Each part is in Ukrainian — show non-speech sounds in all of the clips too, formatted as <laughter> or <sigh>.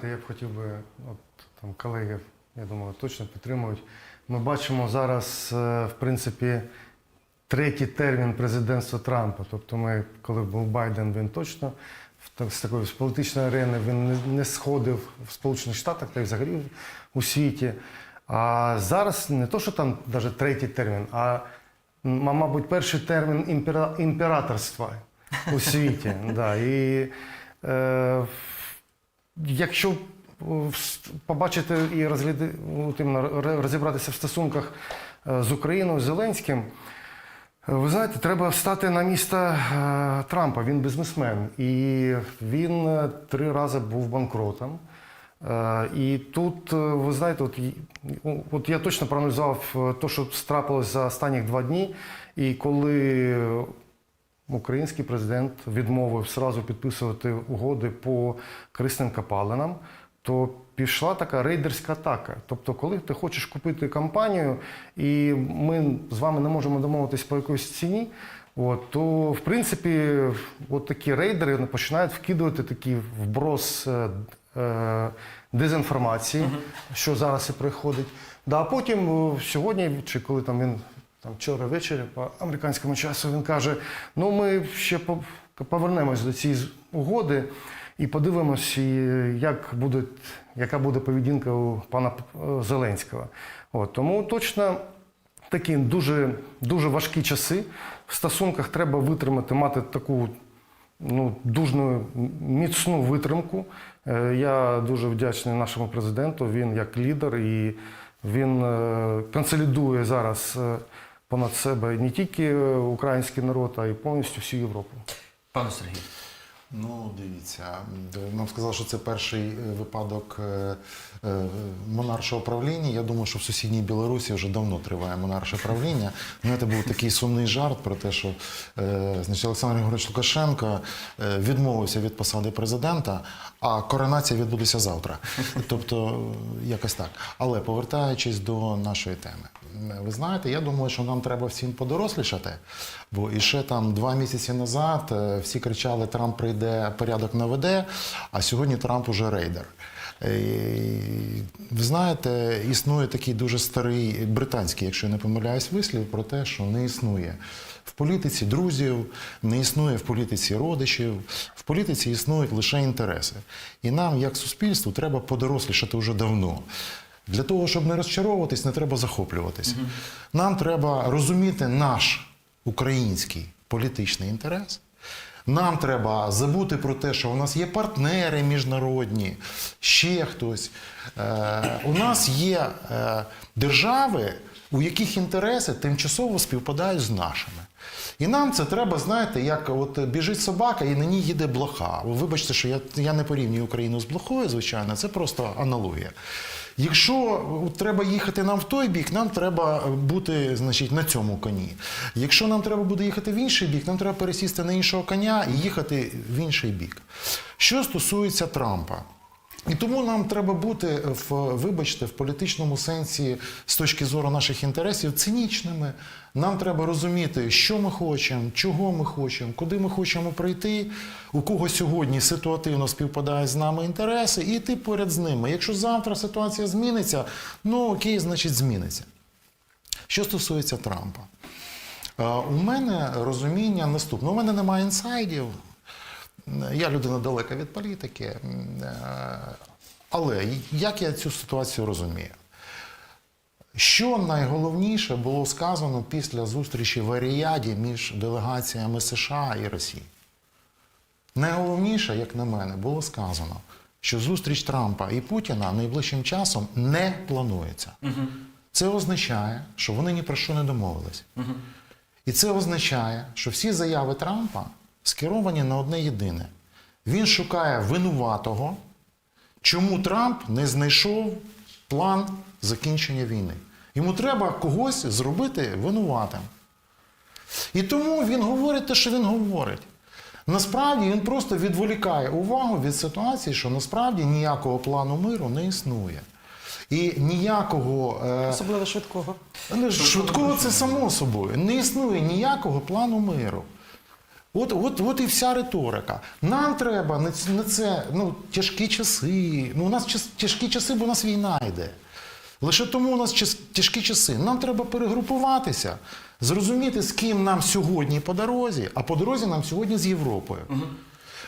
знаєте, я б хотів би, от там колеги, я думаю, точно підтримують. Ми бачимо зараз, е, в принципі, третій термін президентства Трампа. Тобто, ми, коли був Байден, він точно з такої з політичної арени він не, не сходив в Сполучених Штатах та й взагалі у світі. А зараз не то, що там навіть третій термін, а мабуть, перший термін імператорства у світі. <laughs> да. І е, якщо е, побачити і розгляди, розібратися в стосунках е, з Україною, Зеленським, е, ви знаєте, треба стати на місце Трампа. Він бізнесмен. І він три рази був банкротом. І тут, ви знаєте, от, от я точно проаналізував те, що трапилось за останні два дні. І коли український президент відмовив сразу підписувати угоди по корисним копалинам, то пішла така рейдерська атака. Тобто, коли ти хочеш купити компанію, і ми з вами не можемо домовитись по якоїсь ціні. От, то в принципі, от такі рейдери починають вкидувати такий вброс е, е, дезінформації, що зараз і приходить. Да, а потім сьогодні, чи коли там він там вчора ввечері по американському часу він каже: ну ми ще повернемось до цієї угоди і подивимось, як буде, яка буде поведінка у пана е, Зеленського. От, тому точно такі дуже, дуже важкі часи. В стосунках треба витримати, мати таку ну, дуже міцну витримку. Е, Я дуже вдячний нашому президенту. Він як лідер і він е, консолідує зараз понад себе не тільки е, український народ, а й повністю всю Європу. Пане Сергію. Ну, дивіться, нам сказали, що це перший е, випадок е, монаршого правління. Я думаю, що в сусідній Білорусі вже давно триває монарше правління. Ну, це був такий сумний жарт про те, що значить, Олександр Григорович Лукашенко відмовився від посади президента, а коронація відбудеться завтра. Тобто, якось так. Але повертаючись до нашої теми. Ви знаєте, я думаю, що нам треба всім подорослішати, бо і ще там два місяці назад е, всі кричали, Трамп прийде, порядок наведе, а сьогодні Трамп уже рейдер. Е, і Ви знаєте, існує такий дуже старий британський, якщо я не помиляюсь, вислів про те, що не існує в політиці друзів, не існує в політиці родичів, в політиці існують лише інтереси. І нам, як суспільству, треба подорослішати вже давно. Для того, щоб не розчаровуватись, не треба захоплюватись. Нам треба розуміти наш український політичний інтерес. Нам треба забути про те, що у нас є партнери міжнародні, ще хтось. Е, у нас є е, держави, у яких інтереси тимчасово співпадають з нашими. І нам це треба, знаєте, як от біжить собака і на ній їде блоха. Вибачте, що я, я не порівнюю Україну з блохою, звичайно, це просто аналогія. Якщо треба їхати нам в той бік, нам треба бути значить, на цьому коні. Якщо нам треба буде їхати в інший бік, нам треба пересісти на іншого коня і їхати в інший бік. Що стосується Трампа, і тому нам треба бути в, вибачте, в політичному сенсі з точки зору наших інтересів цинічними. Нам треба розуміти, що ми хочемо, чого ми хочемо, куди ми хочемо прийти, у кого сьогодні ситуативно співпадають з нами інтереси, і йти поряд з ними. Якщо завтра ситуація зміниться, ну окей, значить зміниться. Що стосується Трампа, Е, у мене розуміння наступне. У мене немає інсайдів. Я людина далека від політики. Е, Але як я цю ситуацію розумію? Що найголовніше було сказано після зустрічі в Аріаді між делегаціями США і Росії? Найголовніше, як на мене, було сказано, що зустріч Трампа і Путіна найближчим часом не планується. Це означає, що вони ні про що не домовились. І це означає, що всі заяви Трампа скеровані на одне єдине. Він шукає винуватого, чому Трамп не знайшов план закінчення війни. Йому треба когось зробити винуватим. І тому він говорить те, що він говорить. Насправді він просто відволікає увагу від ситуації, що насправді ніякого плану миру не існує. І ніякого е, Особливо швидкого. швидкого це само собою. Не існує ніякого плану миру. От, от, от і вся риторика. Нам треба на ц- на це ну, тяжкі часи. Ну, у нас тяжкі часи, бо у нас війна йде. Лише тому у нас тяжкі часи. Нам треба перегрупуватися, зрозуміти, з ким нам сьогодні по дорозі, а по дорозі нам сьогодні з Європою.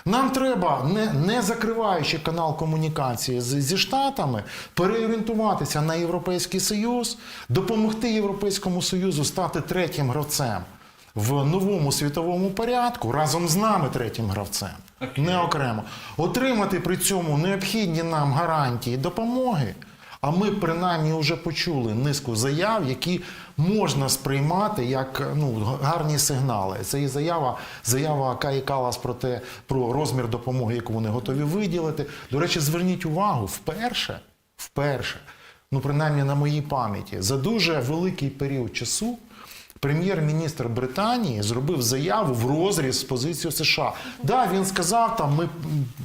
Нам треба, не, не закриваючи канал комунікації з, зі Штатами, переорієнтуватися на Європейський Союз, допомогти Європейському Союзу стати третім гравцем в новому світовому порядку разом з нами третім гравцем, не окремо. Отримати при цьому необхідні нам гарантії допомоги. А ми принаймні вже почули низку заяв, які можна сприймати як ну, гарні сигнали. Це і заява, заява Каї Калас про те, про розмір допомоги, яку вони готові виділити. До речі, зверніть увагу, вперше, вперше, ну принаймні на моїй пам'яті, за дуже великий період часу. Прем'єр-міністр Британії зробив заяву в розріз з позицією США. Да, він сказав, там ми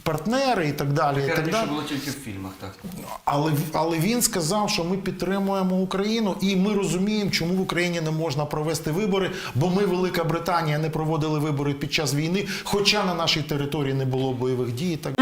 партнери і так далі. І так далі. було тільки в фільмах, так. Але, але він сказав, що ми підтримуємо Україну, і ми розуміємо, чому в Україні не можна провести вибори, бо ми, Велика Британія, не проводили вибори під час війни, хоча на нашій території не було бойових дій. і Так